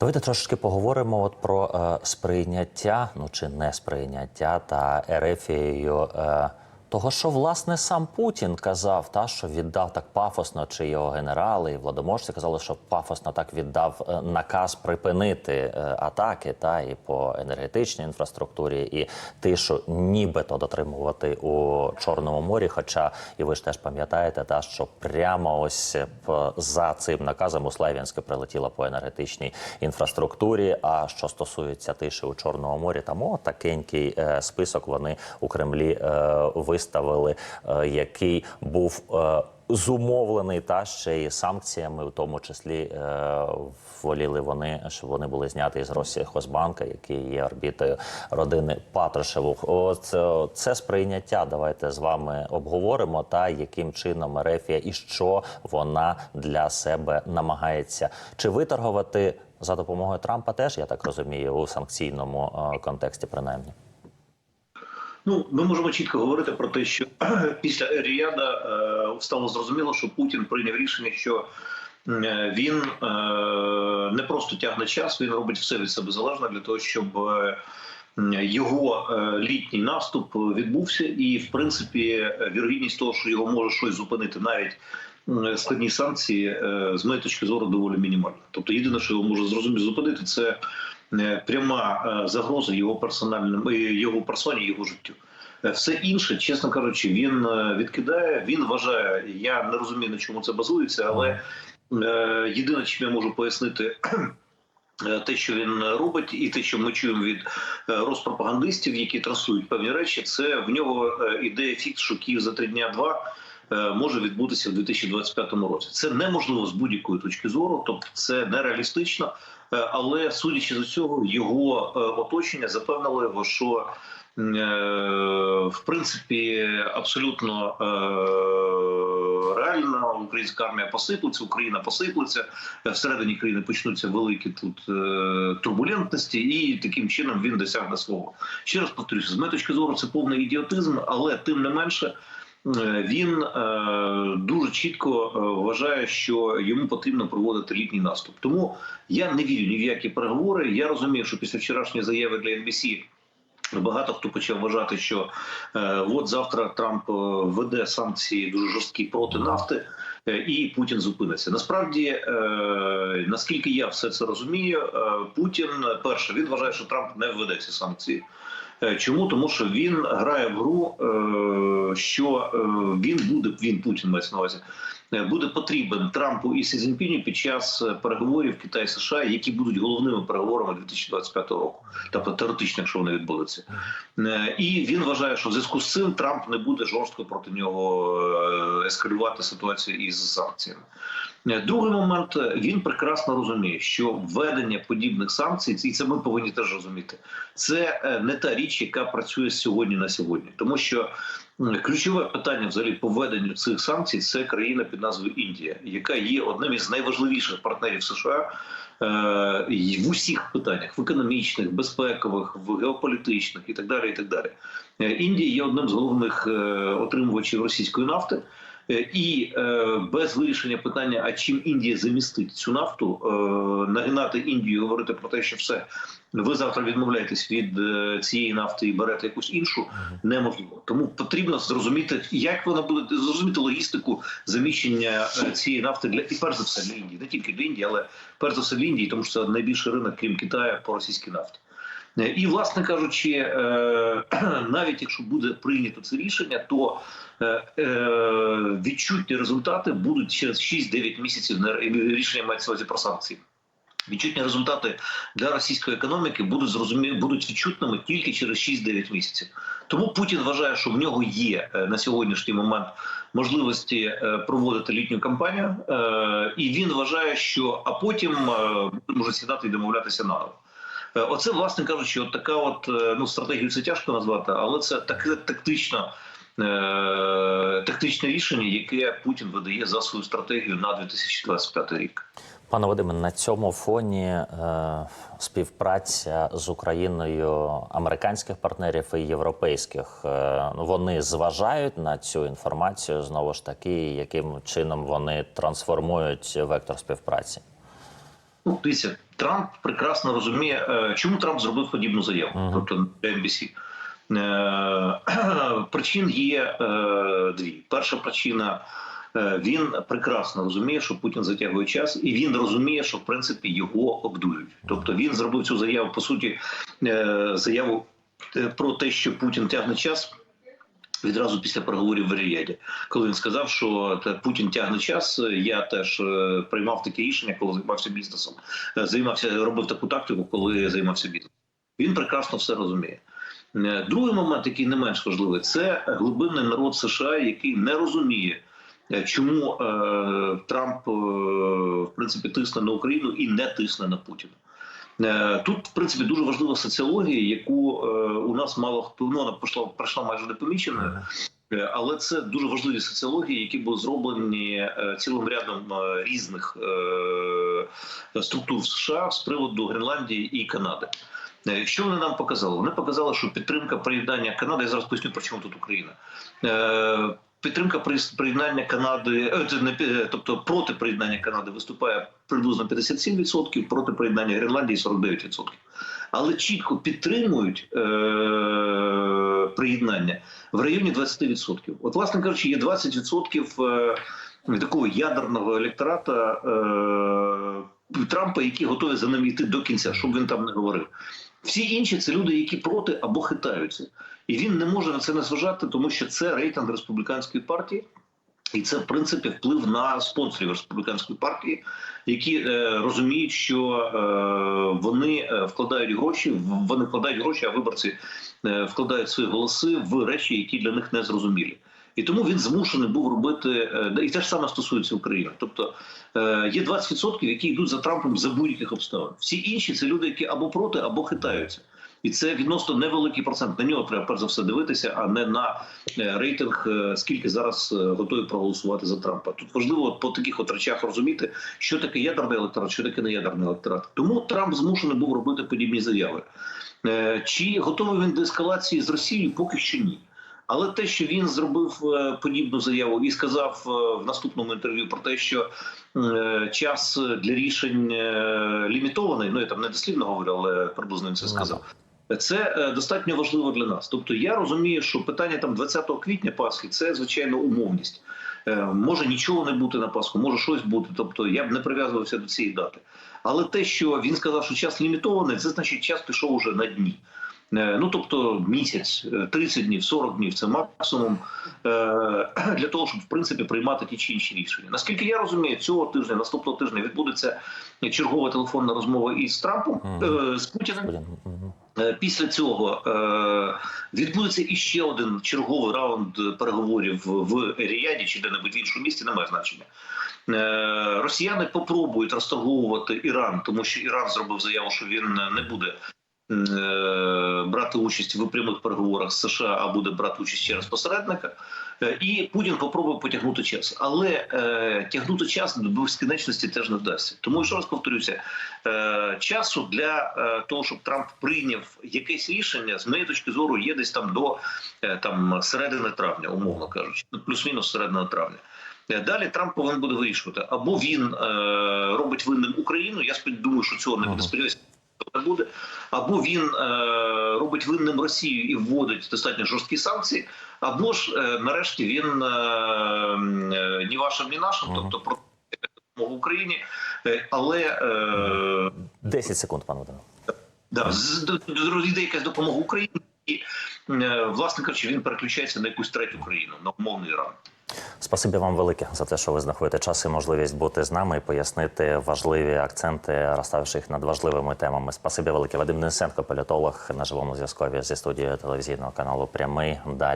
Давайте трошечки поговоримо от про е, сприйняття, ну чи не сприйняття та Ерефією е, того, що власне сам Путін казав, та що віддав так пафосно, чи його генерали і владоможці казали, що пафосно так віддав е, наказ припинити е, атаки, та і по енергетичній інфраструктурі, і тишу нібито дотримувати у Чорному морі. Хоча і ви ж теж пам'ятаєте, та що прямо ось п- за цим наказом у Слав'янське прилетіло по енергетичній інфраструктурі. А що стосується тиші у Чорному морі, там о, такенький е, список вони у Кремлі е, виставили, е, який був. Е, Зумовлений та ще й санкціями, в тому числі е, воліли вони, щоб вони були зняті із Росіхозбанка, який є орбітою родини Патрушевих. От це сприйняття. Давайте з вами обговоримо та яким чином Ерефія і що вона для себе намагається чи виторгувати за допомогою Трампа. Теж я так розумію, у санкційному контексті, принаймні. Ну, ми можемо чітко говорити про те, що після Ріяда е, стало зрозуміло, що Путін прийняв рішення, що е, він е, не просто тягне час, він робить все від себе залежне для того, щоб е, його е, літній наступ відбувся, і в принципі вірогідність того, що його може щось зупинити, навіть складні санкції, е, з моєї точки зору, доволі мінімальна. Тобто, єдине, що його може зрозуміти зупинити, це пряма е, загроза його персональним е, його персоні, його життю. Е, Все інше, чесно кажучи, він е, відкидає. Він вважає. Я не розумію на чому це базується, але е, єдине, чим я можу пояснити. е, Те, що він робить, і те, що ми чуємо від е, розпропагандистів, які транслюють певні речі, це в нього е, ідея фікс, що Київ за три дня два е, може відбутися в 2025 році. Це неможливо з будь-якої точки зору, тобто це нереалістично. Е, Але судячи з усього, його е, оточення запевнило його, що е, в принципі абсолютно е, реально українська армія посиплеться, Україна посиплеться. е, Всередині країни почнуться великі тут е, турбулентності, і таким чином він досягне свого. Ще раз повторюся, з моєї точки зору, це повний ідіотизм, але тим не менше. Е, Він е, дуже чітко е, вважає, що йому потрібно проводити літній наступ. Тому я не вірю ні в які переговори. Я розумію, що після вчорашньої заяви для NBC Багато хто почав вважати, що е, от завтра Трамп введе санкції дуже жорсткі проти нафти, е, і Путін зупиниться. Насправді, е, наскільки я все це розумію, е, Путін перше він вважає, що Трамп не введе ці санкції. Е, Чому тому, що він грає в гру, е, що е, він буде він Путін мається на увазі, буде потрібен Трампу і Сі Цзіньпіню під час переговорів Китай США, які будуть головними переговорами 2025 року, тобто теоретично, якщо вони відбудуться. І він вважає, що в зв'язку з цим Трамп не буде жорстко проти нього ескалювати ситуацію із санкціями. Е, Другий момент е, він прекрасно розуміє, що введення подібних санкцій, і це ми повинні теж розуміти. Це е, не та річ, яка працює сьогодні на сьогодні, тому що ключове питання взагалі по введенню цих санкцій це країна під назвою Індія, яка є одним із найважливіших партнерів США. В усіх питаннях в економічних, безпекових, в геополітичних і так далі. І так далі. Індія є одним з головних отримувачів російської нафти. Е, І е, без вирішення питання, а чим Індія замістить цю нафту, е, нагинати Індію, говорити про те, що все ви завтра відмовляєтесь від цієї нафти і берете якусь іншу, неможливо. Тому потрібно зрозуміти, як вона буде зрозуміти логістику заміщення цієї нафти для і перш за все для Індії, не тільки для Індії, але перш за все для Індії, тому що це найбільший ринок, крім Китаю, по російській нафті. І, власне кажучи, е, навіть якщо буде прийнято це рішення, то е, е, відчутні результати будуть через 6-9 місяців на рішення мається увазі про санкції. Відчутні результати для російської економіки будуть зрозумі... будуть відчутними тільки через 6-9 місяців. Тому Путін вважає, що в нього є на сьогоднішній момент можливості проводити літню кампанію, і він вважає, що а потім може сідати і домовлятися наново. Е, Оце, власне кажучи, от така от е, ну стратегію це тяжко назвати, але це таке тактично. е, Тактичне рішення, яке Путін видає за свою стратегію на 2025 рік. Пане Вадиме, на цьому фоні е, співпраця з Україною американських партнерів і європейських е, вони зважають на цю інформацію знову ж таки, яким чином вони трансформують вектор співпраці. Ну, дивіться, Трамп прекрасно розуміє, е, чому Трамп зробив подібну заяву, Мгм. тобто для NBC. Е, Причин є е, дві. Перша причина. Він прекрасно розуміє, що Путін затягує час, і він розуміє, що в принципі його обдують. Тобто він зробив цю заяву по суті заяву про те, що Путін тягне час. Відразу після переговорів в Ріяді, коли він сказав, що Путін тягне час, я теж е, приймав таке рішення, коли займався бізнесом. Е, Займався, робив таку тактику, коли займався бізнесом. Він прекрасно все розуміє. Е, Другий момент, який не менш важливий, це глибинний народ США, який не розуміє, чому Трамп в принципі тисне на Україну і не тисне на Путіна. Е, Тут, в принципі, дуже важлива соціологія, яку е, у нас мало хто ну, вона пройшла, пройшла майже непоміченою. Е, Але це дуже важливі соціології, які були зроблені цілим рядом різних структур в США з приводу Гренландії і Канади. Що вони нам показали? Вони показали, що підтримка приєднання Канади. Я зараз поясню, про чому тут Україна. Підтримка при- приєднання Канади, е, е, тобто проти приєднання Канади виступає приблизно 57%, проти приєднання Гренландії 49%. Але чітко підтримують е, приєднання в районі 20%. От, власне кажучи, є 20% е, такого ядерного електората е, Трампа, які готові за ним йти до кінця, щоб він там не говорив. Всі інші це люди, які проти або хитаються. І він не може на це не зважати, тому що це рейтинг республіканської партії. І це в принципі вплив на спонсорів республіканської партії, які е, розуміють, що е, вони е, вкладають гроші, вони вкладають гроші, а виборці е, вкладають свої голоси в речі, які для них не зрозумілі. І тому він змушений був робити е, і те ж саме стосується України. Тобто е, є 20%, які йдуть за Трампом за будь-яких обставин. Всі інші це люди, які або проти, або хитаються. І це відносно невеликий процент. На нього треба перш за все дивитися, а не на е, рейтинг, скільки зараз готові проголосувати за Трампа. Тут важливо по таких от речах розуміти, що таке ядерний електорат, що таке неядерний електорат. Тому Трамп змушений був робити подібні заяви. Чи готовий він до ескалації з Росією? Поки що ні. Але те, що він зробив е, подібну заяву і сказав е, в наступному інтерв'ю про те, що е, час для рішень лімітований, ну я там не дослівно говорю, але приблизно він це сказав. Це достатньо важливо для нас. Тобто я розумію, що питання там 20 квітня Пасхи це звичайно умовність. Може нічого не бути на Пасху, може щось бути. Тобто я б не прив'язувався до цієї дати. Але те, що він сказав, що час лімітований, це значить час пішов уже на дні. Е, Ну тобто місяць, е, 30 днів, 40 днів це максимум е, для того, щоб в принципі приймати ті чи інші рішення. Наскільки я розумію, цього тижня, наступного тижня відбудеться чергова телефонна розмова із Трампом е, з Путіним. Блін, мгм. Е, Після цього е, відбудеться іще один черговий раунд переговорів в Ріяді чи де-небудь в іншому місті, немає значення. Е, Росіяни попробують розторговувати Іран, тому що Іран зробив заяву, що він не буде е, брати участь в прямих переговорах з США, а буде брати участь через посередника. Е, І Путін попробує потягнути час, але е, тягнути час до безкінечності теж не вдасться. Тому ще раз повторюся, е, часу для е, того, щоб Трамп прийняв якесь рішення, з моєї точки зору, є десь там до е, там середини травня, умовно кажучи, ну, плюс-мінус середина травня. Е, Далі Трамп повинен буде вирішувати, або він е, робить винним Україну. Я думаю, що цього не буде. Сподіваюся, буде. Або він е, робить винним Росію і вводить достатньо жорсткі санкції, або ж е, нарешті він е, ні вашим, ні нашим, тобто про допомогу Україні, але е, 10 секунд, пане Володимире. да, розійде якась допомога Україні, і власне кажучи, він переключається на якусь третю країну, на умовний Іран. Спасибі вам велике за те, що ви знаходите час і можливість бути з нами і пояснити важливі акценти, розставивши їх над важливими темами. Спасибі велике. Вадим Денисенко, політолог на живому зв'язкові зі студією телевізійного каналу Прямий. Далі.